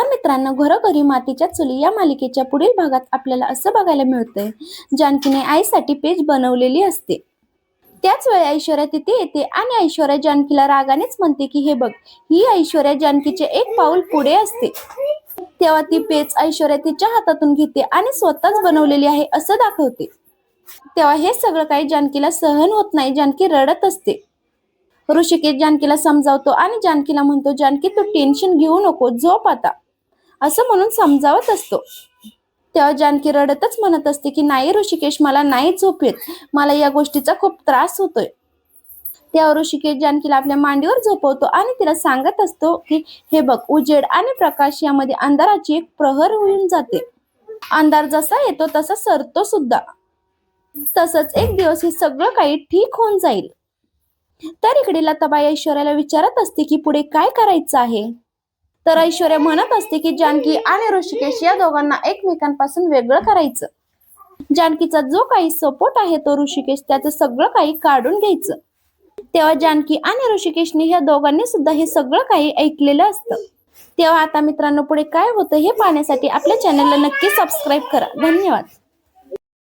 नमस्कार मित्रांनो घरोघरी मातीच्या चुली या मालिकेच्या पुढील भागात आपल्याला असं बघायला मिळतंय. जानकीने आईसाठी पेज बनवलेली असते. त्याच वेळी ऐश्वर्या तिथे येते आणि ऐश्वर्या जानकीला रागानेच म्हणते की हे बघ ही ऐश्वर्या जानकीचे एक पाऊल पुढे असते. तेव्हा ती पेज ऐश्वर्या तिच्या हातातून घेते आणि स्वतःच बनवलेली आहे असं दाखवते. तेव्हा हे सगळं काही जानकीला सहन होत नाही जानकी रडत असते. ऋषिकेश जानकीला समजावतो आणि जानकीला म्हणतो जानकी तू टेन्शन घेऊ नको झोप आता. असं म्हणून समजावत असतो. तेव्हा जानकी रडतच म्हणत असते की नाही ऋषिकेश मला नाही झोप येत. मला या गोष्टीचा खूप त्रास होतोय. तेव्हा ऋषिकेश जानकीला आपल्या मांडीवर झोपवतो आणि तिला सांगत असतो की हे बघ उजेड आणि प्रकाश यामध्ये अंधाराची एक प्रहर होऊन जाते. अंधार जसा येतो तसा सरतो सुद्धा. तसंच एक दिवस हे सगळं काही ठीक होऊन जाईल. तर इकडे लताबाई ऐश्वर्याला विचारत असते की पुढे काय करायचं आहे? तर ऐश्वर्या म्हणत असते की जानकी आणि ऋषिकेश या दोघांना एकमेकांपासून वेगळं करायचं. जानकीचा जो काही सपोर्ट आहे तो ऋषिकेश त्याचं सगळं काही काढून घ्यायचं. तेव्हा जानकी आणि ऋषिकेशने या दोघांनी सुद्धा हे सगळं काही ऐकलेलं असतं. तेव्हा आता मित्रांनो पुढे काय होतं हे पाहण्यासाठी आपल्या चॅनलला नक्की सबस्क्राईब करा. धन्यवाद.